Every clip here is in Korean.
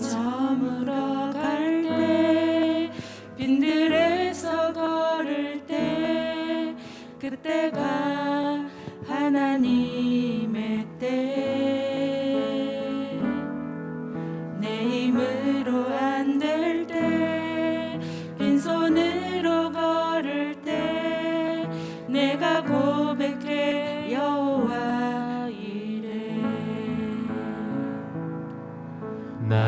저물어 갈 때 빈들에서 걸을 때 그때가 하나님의 때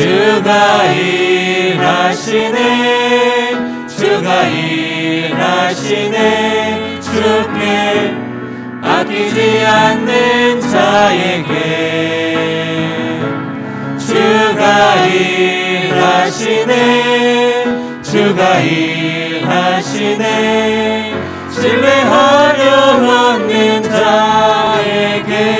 주가 일하시네 주가 일하시네. 주께 아끼지 않는 자에게 주가 일하시네 주가 일하시네. 신뢰하려 얻는 자에게